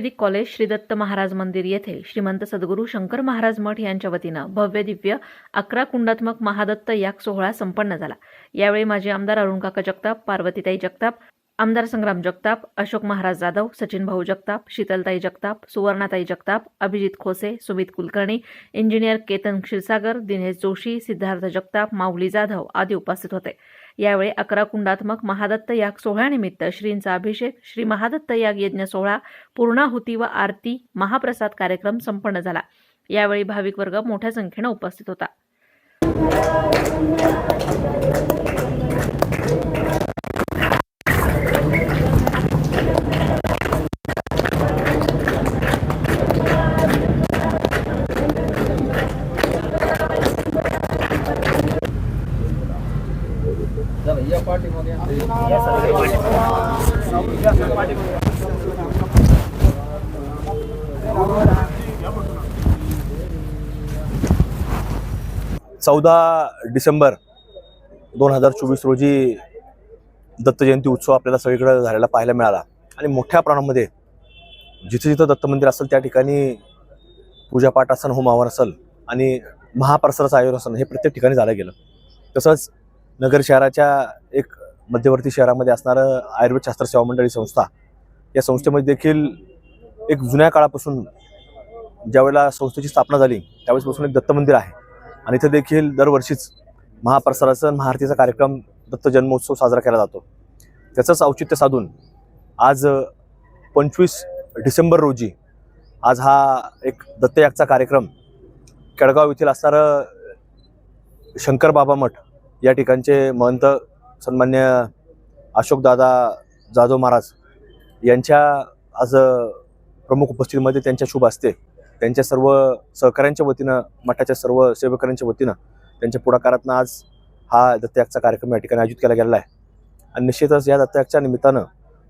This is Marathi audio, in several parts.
आयुर्वेदिक कॉलेज श्री दत्त महाराज मंदिर येथे श्रीमंत सद्गुरू शंकर महाराज मठ यांच्या वतीनं भव्य दिव्य अकरा कुंडात्मक महादत्त याग सोहळा संपन्न झाला. यावेळी माजी आमदार अरुणकाका जगताप पार्वतीताई जगताप आमदार संग्राम जगताप अशोक महाराज जाधव सचिन भाऊ जगताप शीतलताई जगताप सुवर्णाताई जगताप अभिजित खोसे सुमित कुलकर्णी इंजिनियर केतन क्षीरसागर दिनेश जोशी सिद्धार्थ जगताप माऊली जाधव आदी उपस्थित होते. यावेळी अकरा कुंडात्मक महादत्त याग सोहळ्यानिमित्त श्रींचा अभिषेक श्री महादत्त याग यज्ञ सोहळा पूर्णाहुती व आरती महाप्रसाद कार्यक्रम संपन्न झाला. यावेळी भाविक वर्ग मोठ्या संख्येनं उपस्थित होता. चौदा डिसेंबर दोन हजार चोवीस रोजी दत्त जयंती उत्सव आपल्याला सगळीकडे झालेला पाहायला मिळाला. आणि मोठ्या प्रमाणामध्ये जिथं जिथं दत्त मंदिर असेल त्या ठिकाणी पूजापाठ असन होमावर असेल आणि महाप्रसाराचं आयोजन असेल हे प्रत्येक ठिकाणी झालं गेलं. तसंच नगर शहराच्या एक मध्यवर्ती शहरामध्ये असणारं आयुर्वेद शास्त्र सेवा मंडळी संस्था या संस्थेमध्ये देखील एक जुन्या काळापासून ज्यावेळेला संस्थेची स्थापना झाली त्यावेळेसपासून एक दत्त मंदिर आहे. आणि इथे देखील दरवर्षीच महाप्रसादाचं महाआरतीचा कार्यक्रम दत्त जन्मोत्सव साजरा केला जातो. त्याचंच औचित्य साधून आज पंचवीस डिसेंबर रोजी आज हा एक दत्तयागचा कार्यक्रम केळगाव येथील असणारं शंकरबाबा मठ या ठिकाणचे महंत सन्मान्य अशोकदादा जाधव महाराज यांच्या आज प्रमुख उपस्थितीमध्ये त्यांच्या शुभ असते त्यांच्या सर्व सहकाऱ्यांच्या वतीनं मठाच्या सर्व सेवकांच्या वतीनं त्यांच्या पुढाकारातनं आज हा दत्तयागचा कार्यक्रम या ठिकाणी आयोजित केला गेलेला आहे. आणि निश्चितच या दत्तयागच्या निमित्तानं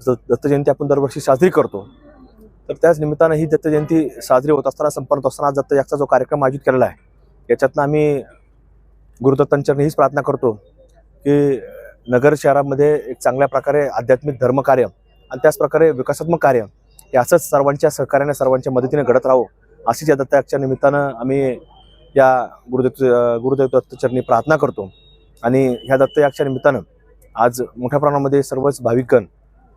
ज- आपण दरवर्षी साजरी करतो. तर त्याच निमित्तानं ही दत्तजयंती साजरी होत असताना संपन्न होत असताना आज दत्तयागचा जो कार्यक्रम आयोजित केलेला आहे याच्यातनं आम्ही गुरुदत्तांच्या हीच प्रार्थना करतो की नगर शहरामध्ये एक चांगल्या प्रकारे आध्यात्मिक धर्मकार्य आणि त्याचप्रकारे विकासात्मक कार्य हे असंच सर्वांच्या सहकार्याने सर्वांच्या मदतीने घडत राहो अशीच या दत्ताच्या निमित्तानं आम्ही या गुरुदत्त गुरुदेव दत्तचरणी प्रार्थना करतो. आणि ह्या दत्तयागच्या निमित्तानं आज मोठ्या प्रमाणामध्ये सर्वच भाविकगण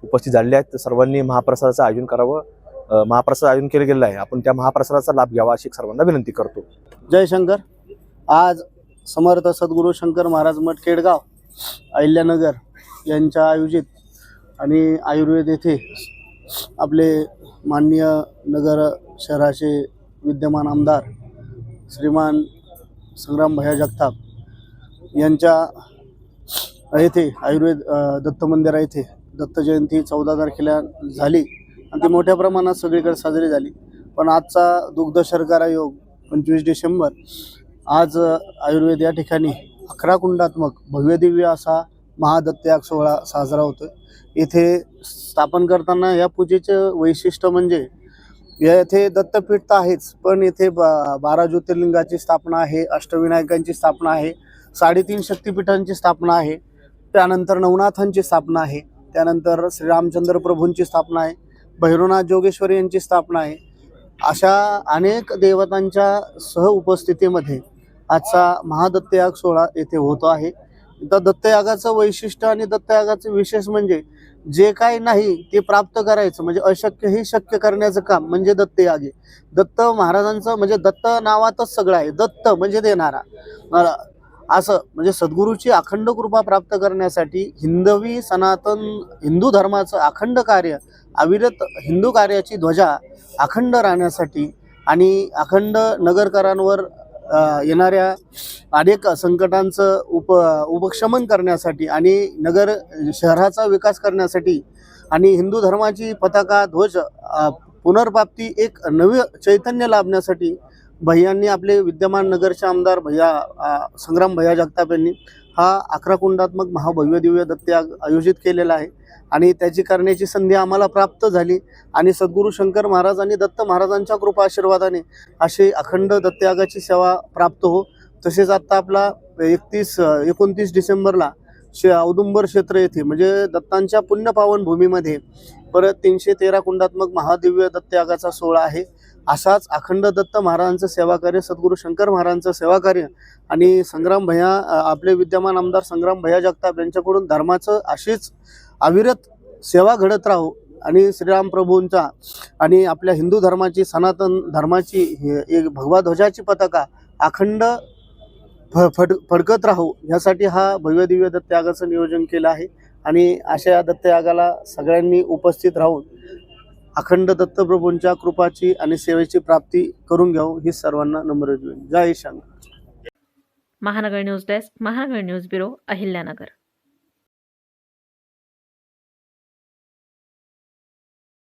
उपस्थित झालेले आहेत. तर सर्वांनी महाप्रसादाचं आयोजन करावं. महाप्रसाद आयोजन केलं गेलेलं आहे. आपण त्या महाप्रसादाचा लाभ घ्यावा अशी सर्वांना विनंती करतो. जय शंकर. आज समर्थ सद्गुरू शंकर महाराज मठ केडगाव अहिल्यानगर यांच्या आयोजित आणि आयुर्वेद येथे आपले माननीय नगर शहराचे विद्यमान आमदार श्रीमान संग्राम भैया जगताप यांच्या येथे आयुर्वेद दत्त मंदिरा येथे दत्त जयंती चौदा तारखेला झाली आणि ती मोठ्या प्रमाणात सगळीकडे साजरी झाली. पण आजचा दुग्ध शर्करा योग पंचवीस डिसेंबर आज आयुर्वेद या ठिकाणी अकरा कुंडात्मक भव्यदिव्य असा महादत्तयाग सोहळा साजरा होतो इथे स्थापन करताना या पूजेचं वैशिष्ट्य म्हणजे या येथे दत्तपीठ तर आहेच पण इथे बा बारा ज्योतिर्लिंगाची स्थापना आहे अष्टविनायकांची स्थापना आहे साडेतीन शक्तिपीठांची स्थापना आहे त्यानंतर नवनाथांची स्थापना आहे त्यानंतर श्रीरामचंद्र प्रभूंची स्थापना आहे भैरवनाथ जोगेश्वरी यांची स्थापना आहे. अशा अनेक देवतांच्या सह उपस्थितीमध्ये आजचा महादत्तयाग सोहळा येथे होतो आहे. तर दत्तयागाचं वैशिष्ट्य आणि दत्तयागाचं विशेष म्हणजे जे काय नाही ते प्राप्त करायचं म्हणजे अशक्य हे शक्य करण्याचं काम म्हणजे दत्तयाग आहे. दत्त महाराजांचं म्हणजे दत्त नावातच सगळं आहे. दत्त म्हणजे देणारा. असं म्हणजे सद्गुरूची अखंड कृपा प्राप्त करण्यासाठी हिंदवी सनातन हिंदू धर्माचं अखंड कार्य अविरत हिंदू कार्याची ध्वजा अखंड राहण्यासाठी आणि अखंड नगरकरांवर येणाऱ्या अनेक संकटांचं उप उपशमन करण्यासाठी आणि नगर शहराचा विकास करण्यासाठी आणि हिंदू धर्माची पताका ध्वज पुनर्प्राप्ती एक नवे चैतन्य लाभण्यासाठी भैयांनी आपले विद्यमान नगरचे आमदार भैया संग्राम भैया जगताप यांनी हा अकरा कुंडात्मक महाभव्य दिव्य दत्तयाग आयोजित केलेला आहे. आणि त्याची करण्याची संधी आम्हाला प्राप्त झाली. आणि सद्गुरू शंकर महाराज आणि दत्त महाराजांच्या कृपा आशीर्वादाने अशी अखंड दत्तयागाची सेवा प्राप्त हो. तसेच आत्ता आपला एकतीस एकोणतीस डिसेंबरला शे औदुंबर क्षेत्र येथे म्हणजे दत्तांच्या पुण्यपावन भूमीमध्ये परत तीनशे तेरा कुंडात्मक महादिव्य दत्तयागाचा सोहळा आहे. असाच अखंड दत्त महाराजांचं सेवाकार्य सद्गुरू शंकर महाराजांचं सेवाकार्य आणि संग्राम भैया आपले विद्यमान आमदार संग्राम भैया जगताप यांच्याकडून धर्माचं अशीच अविरत सेवा घडत राहो आणि श्रीराम प्रभूंचा आणि आपल्या हिंदू धर्माची सनातन धर्माची हे- एक भगवा ध्वजाची पताका अखंड फ फड फडकत राहू. ह्यासाठी हा भव्य दिव्य दत्तयागाचं नियोजन केलं आहे आणि अशा या दत्तयागाला सगळ्यांनी उपस्थित राहून अखंड दत्तप्रभूंच्या कृपाची आणि सेवेची प्राप्ती करून घ्यावं ही सर्वांना नम्र विनंती. Jay Shankar Mahanagar news desk Mahanagar news bureau Ahilyanagar